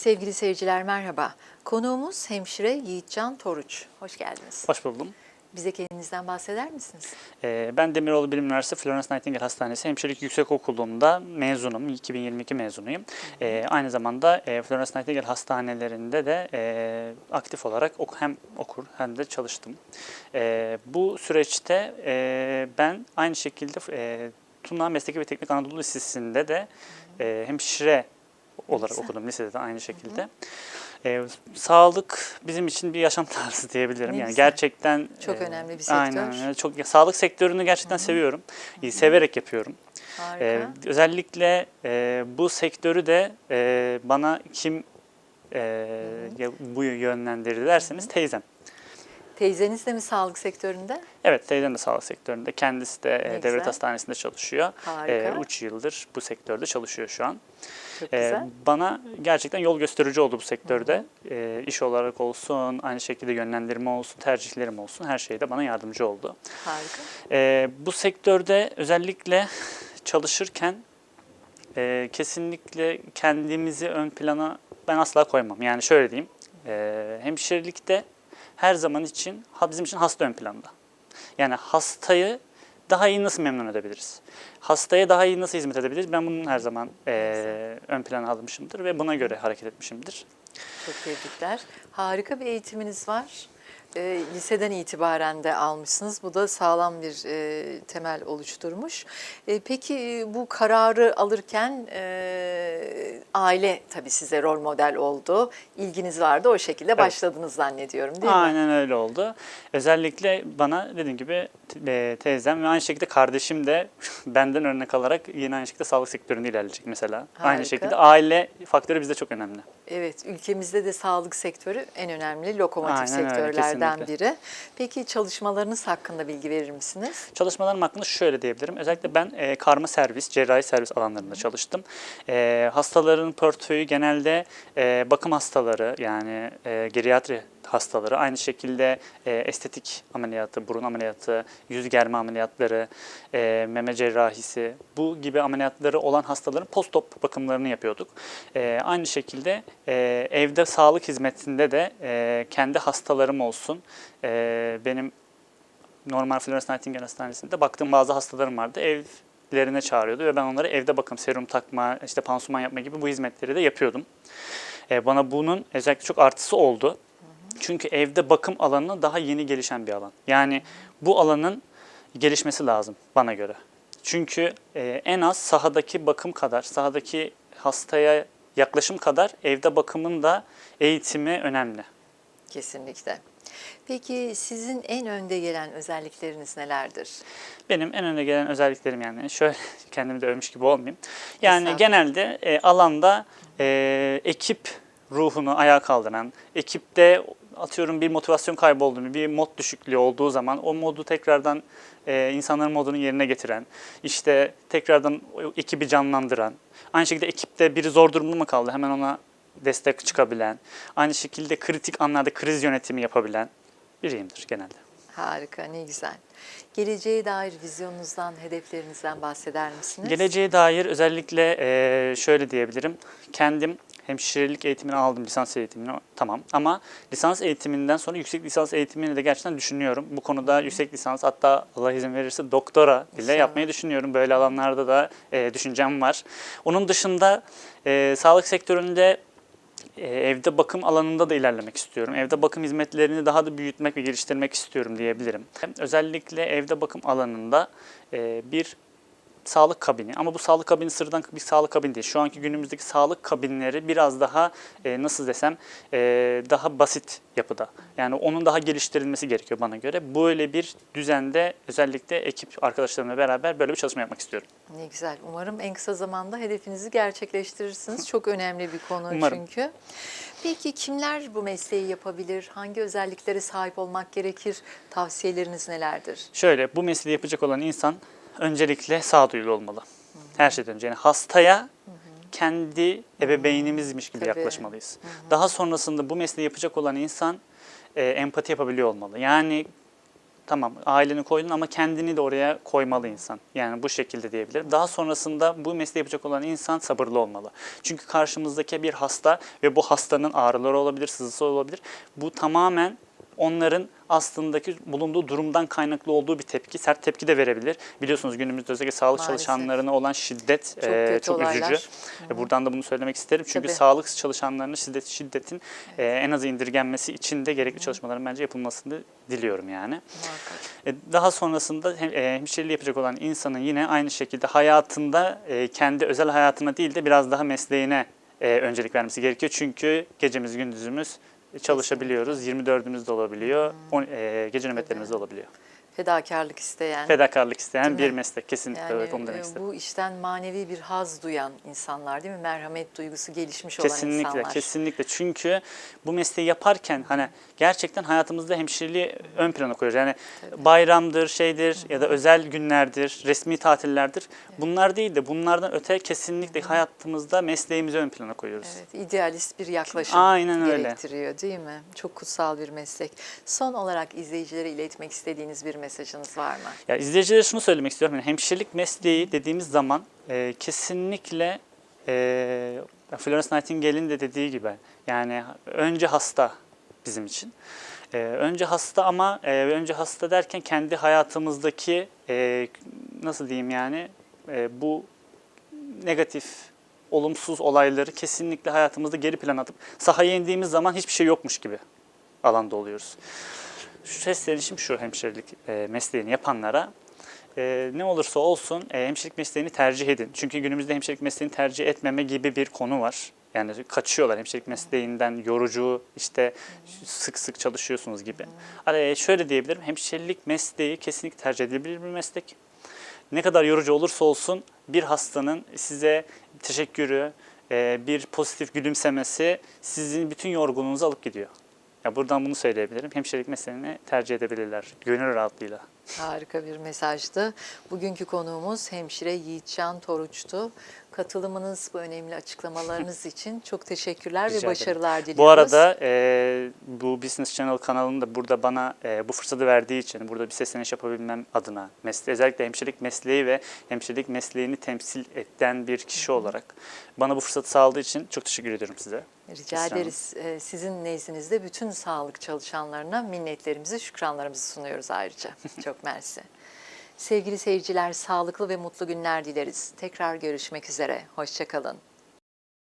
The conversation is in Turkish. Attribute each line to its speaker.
Speaker 1: Sevgili seyirciler merhaba. Konuğumuz hemşire Yiğitcan Toruç. Hoş geldiniz.
Speaker 2: Hoş buldum.
Speaker 1: Bize kendinizden bahseder misiniz?
Speaker 2: Ee, Ben Demiroğlu Bilim Üniversitesi Florence Nightingale Hastanesi Hemşirelik Yüksekokulu'nda mezunum. 2022 mezunuyum. Ee, Aynı zamanda e, Florence Nightingale Hastanelerinde de e, aktif olarak ok- hem okur hem de çalıştım. E, Bu süreçte e, ben aynı şekilde e, Tuna Mesleki ve Teknik Anadolu Lisesi'nde de e, hemşire olarak
Speaker 1: Güzel.
Speaker 2: okudum lisede de aynı şekilde. E, sağlık bizim için bir yaşam tarzı diyebilirim.
Speaker 1: Ne
Speaker 2: yani
Speaker 1: güzel.
Speaker 2: gerçekten
Speaker 1: Çok
Speaker 2: e,
Speaker 1: önemli bir sektör.
Speaker 2: Aynen. Çok sağlık sektörünü gerçekten seviyorum. İyi, Severek yapıyorum.
Speaker 1: Harika.
Speaker 2: E, özellikle e, bu sektörü de e, bana kim e, ya- bu yönlendirdi derseniz teyzem.
Speaker 1: Teyzeniz de mi sağlık sektöründe?
Speaker 2: Evet teyzem de sağlık sektöründe. Kendisi de e,
Speaker 1: Ne
Speaker 2: devlet
Speaker 1: güzel.
Speaker 2: hastanesinde çalışıyor.
Speaker 1: Harika.
Speaker 2: 3 yıldır bu sektörde çalışıyor şu an.
Speaker 1: Çok
Speaker 2: Ee,
Speaker 1: güzel.
Speaker 2: bana gerçekten yol gösterici oldu bu sektörde. Ee, iş olarak olsun, aynı şekilde yönlendirme olsun, tercihlerim olsun her şeyde bana yardımcı oldu.
Speaker 1: Harika.
Speaker 2: Ee, bu sektörde özellikle çalışırken e, kesinlikle kendimizi ön plana ben asla koymam. Yani şöyle diyeyim, e, hemşirelikte her zaman için bizim için hasta ön planda. Yani hastayı daha iyi nasıl memnun edebiliriz? Hastaya daha iyi nasıl hizmet edebiliriz? Ben bunun her zaman e, ön plana almışımdır ve buna göre hareket etmişimdir.
Speaker 1: Çok tebrikler. Harika bir eğitiminiz var. E, liseden itibaren de almışsınız. Bu da sağlam bir e, temel oluşturmuş. E, peki bu kararı alırken e, aile tabii size rol model oldu. İlginiz vardı o şekilde başladınız zannediyorum değil mi?
Speaker 2: Aynen öyle oldu. Özellikle bana dediğim gibi e, teyzem ve aynı şekilde kardeşim de benden örnek alarak yine aynı şekilde sağlık sektöründe ilerleyecek mesela.
Speaker 1: Harika.
Speaker 2: Aynı şekilde aile faktörü bizde çok önemli.
Speaker 1: Evet, ülkemizde de sağlık sektörü en önemli lokomotif
Speaker 2: Aynen öyle,
Speaker 1: sektörlerden
Speaker 2: kesinlikle.
Speaker 1: biri. Peki çalışmalarınız hakkında bilgi verir misiniz?
Speaker 2: Çalışmalarım hakkında şöyle diyebilirim. Özellikle ben e, karma servis, cerrahi servis alanlarında çalıştım. E, hastaların portföyü genelde e, bakım hastaları yani e, geriatri hastaları, aynı şekilde e, estetik ameliyatı, burun ameliyatı, yüz germe ameliyatları, e, meme cerrahisi bu gibi ameliyatları olan hastaların post-op bakımlarını yapıyorduk. E, aynı şekilde e, evde sağlık hizmetinde de e, kendi hastalarım olsun, e, benim normal Florence Nightingale Hastanesi'nde baktığım bazı hastalarım vardı. Evlerine çağırıyordu ve ben onlara evde bakım, serum takma, işte pansuman yapma gibi bu hizmetleri de yapıyordum. Ee, bana bunun özellikle çok artısı oldu. Çünkü evde bakım alanı daha yeni gelişen bir alan. Yani bu alanın gelişmesi lazım bana göre. Çünkü e, en az sahadaki bakım kadar, sahadaki hastaya yaklaşım kadar evde bakımın da eğitimi önemli.
Speaker 1: Kesinlikle. Peki sizin en önde gelen özellikleriniz nelerdir?
Speaker 2: Benim en öne gelen özelliklerim yani şöyle kendimi de övmüş gibi olmayayım. Yani genelde e, alanda e, ekip ruhunu ayağa kaldıran, ekipte atıyorum bir motivasyon kaybı oldu mu, bir mod düşüklüğü olduğu zaman o modu tekrardan e, insanların modunu yerine getiren, işte tekrardan ekibi canlandıran, aynı şekilde ekipte biri zor durumda mı kaldı hemen ona destek çıkabilen, aynı şekilde kritik anlarda kriz yönetimi yapabilen biriyimdir genelde.
Speaker 1: Harika, ne güzel. Geleceğe dair vizyonunuzdan, hedeflerinizden bahseder misiniz?
Speaker 2: Geleceğe dair özellikle eee, şöyle diyebilirim. Kendim hemşirelik eğitimini aldım, lisans eğitimini tamam. Ama lisans eğitiminden sonra yüksek lisans eğitimini de gerçekten düşünüyorum. Bu konuda yüksek lisans hatta Allah izin verirse doktora bile
Speaker 1: İnşallah.
Speaker 2: yapmayı düşünüyorum. Böyle alanlarda da eee, düşüncem var. Onun dışında eee, sağlık sektöründe e, evde bakım alanında da ilerlemek istiyorum. Evde bakım hizmetlerini daha da büyütmek ve geliştirmek istiyorum diyebilirim. Özellikle evde bakım alanında e, bir sağlık kabini ama bu sağlık kabini sıradan bir sağlık kabini değil. Şu anki günümüzdeki sağlık kabinleri biraz daha e, nasıl desem e, daha basit yapıda. Yani onun daha geliştirilmesi gerekiyor bana göre. Böyle bir düzende özellikle ekip arkadaşlarımla beraber böyle bir çalışma yapmak istiyorum.
Speaker 1: Ne güzel. Umarım en kısa zamanda hedefinizi gerçekleştirirsiniz. Çok önemli bir konu
Speaker 2: Umarım.
Speaker 1: çünkü. Peki kimler bu mesleği yapabilir? Hangi özelliklere sahip olmak gerekir? Tavsiyeleriniz nelerdir?
Speaker 2: Şöyle bu mesleği yapacak olan insan öncelikle sağduyulu olmalı. Her şeyden önce. Yani hastaya kendi ebeveynimizmiş gibi
Speaker 1: Tabii.
Speaker 2: yaklaşmalıyız. Daha sonrasında bu mesleği yapacak olan insan e, empati yapabiliyor olmalı. Yani tamam aileni koydun ama kendini de oraya koymalı insan. Yani bu şekilde diyebilirim. Daha sonrasında bu mesleği yapacak olan insan sabırlı olmalı. Çünkü karşımızdaki bir hasta ve bu hastanın ağrıları olabilir, sızısı olabilir. Bu tamamen onların aslındaki bulunduğu durumdan kaynaklı olduğu bir tepki. Sert tepki de verebilir. Biliyorsunuz günümüzde özellikle sağlık
Speaker 1: Maalesef.
Speaker 2: çalışanlarına olan şiddet
Speaker 1: Çok
Speaker 2: e, çok
Speaker 1: olaylar.
Speaker 2: üzücü. E, Buradan da bunu söylemek isterim. Çünkü
Speaker 1: Tabii.
Speaker 2: sağlık çalışanlarının şiddet şiddetin e, en az indirgenmesi için de gerekli çalışmaların bence yapılmasını diliyorum yani. E, Daha sonrasında hem- e, hemşireliği yapacak olan insanın yine aynı şekilde hayatında e, kendi özel hayatına değil de biraz daha mesleğine e, öncelik vermesi gerekiyor. Çünkü gecemiz gündüzümüz çalışabiliyoruz. 24'ümüz de olabiliyor. on- e, gece nöbetlerimiz de olabiliyor.
Speaker 1: Fedakarlık isteyen.
Speaker 2: Fedakarlık isteyen
Speaker 1: mi?
Speaker 2: bir meslek kesinlikle
Speaker 1: Yani
Speaker 2: evet onu
Speaker 1: e,
Speaker 2: demek istedim.
Speaker 1: bu işten manevi bir haz duyan insanlar değil mi? Merhamet duygusu gelişmiş olan
Speaker 2: Kesinlikle,
Speaker 1: insanlar.
Speaker 2: kesinlikle. Çünkü bu mesleği yaparken hani gerçekten hayatımızda hemşireliği ön plana koyuyoruz. Yani bayramdır, şeydir ya da özel günlerdir, resmi tatillerdir. Bunlar değil de bunlardan öte kesinlikle hayatımızda mesleğimizi ön plana koyuyoruz.
Speaker 1: Evet, idealist bir yaklaşım
Speaker 2: Aynen öyle.
Speaker 1: gerektiriyor değil mi? Çok kutsal bir meslek. Son olarak izleyicilere iletmek istediğiniz bir mesajınız var mı?
Speaker 2: Ya izleyicilere şunu söylemek istiyorum. Yani hemşirelik mesleği dediğimiz zaman e, kesinlikle e, Florence Nightingale'in de dediği gibi yani önce hasta bizim için. E, önce hasta ama e, önce hasta derken kendi hayatımızdaki e, nasıl diyeyim yani e, bu negatif olumsuz olayları kesinlikle hayatımızda geri plan atıp sahaya indiğimiz zaman hiçbir şey yokmuş gibi alanda oluyoruz. Şu seslenişim şu hemşirelik e, mesleğini yapanlara. E, ne olursa olsun e, hemşirelik mesleğini tercih edin. Çünkü günümüzde hemşirelik mesleğini tercih etmeme gibi bir konu var. Yani kaçıyorlar hemşirelik mesleğinden yorucu işte sık sık çalışıyorsunuz gibi. Hani şöyle diyebilirim hemşirelik mesleği kesinlikle tercih edilebilir bir meslek. Ne kadar yorucu olursa olsun bir hastanın size teşekkürü, e, bir pozitif gülümsemesi sizin bütün yorgunluğunuzu alıp gidiyor. Ya buradan bunu söyleyebilirim. Hemşirelik mesleğini tercih edebilirler gönül rahatlığıyla.
Speaker 1: Harika bir mesajdı. Bugünkü konuğumuz hemşire Yiğitcan Toruç'tu. Katılımınız, bu önemli açıklamalarınız için çok teşekkürler
Speaker 2: Rica
Speaker 1: ve
Speaker 2: ederim.
Speaker 1: başarılar diliyoruz.
Speaker 2: Bu arada e, bu Business Channel kanalının da burada bana e, bu fırsatı verdiği için, burada bir sesleniş yapabilmem adına, mesle özellikle hemşirelik mesleği ve hemşirelik mesleğini temsil eden bir kişi olarak bana bu fırsatı sağladığı için çok teşekkür ediyorum size.
Speaker 1: Rica
Speaker 2: Esra
Speaker 1: ederiz. Ee, Sizin nezdinizde bütün sağlık çalışanlarına minnetlerimizi, şükranlarımızı sunuyoruz ayrıca. Çok mersi. Sevgili seyirciler, sağlıklı ve mutlu günler dileriz. Tekrar görüşmek üzere. Hoşçakalın.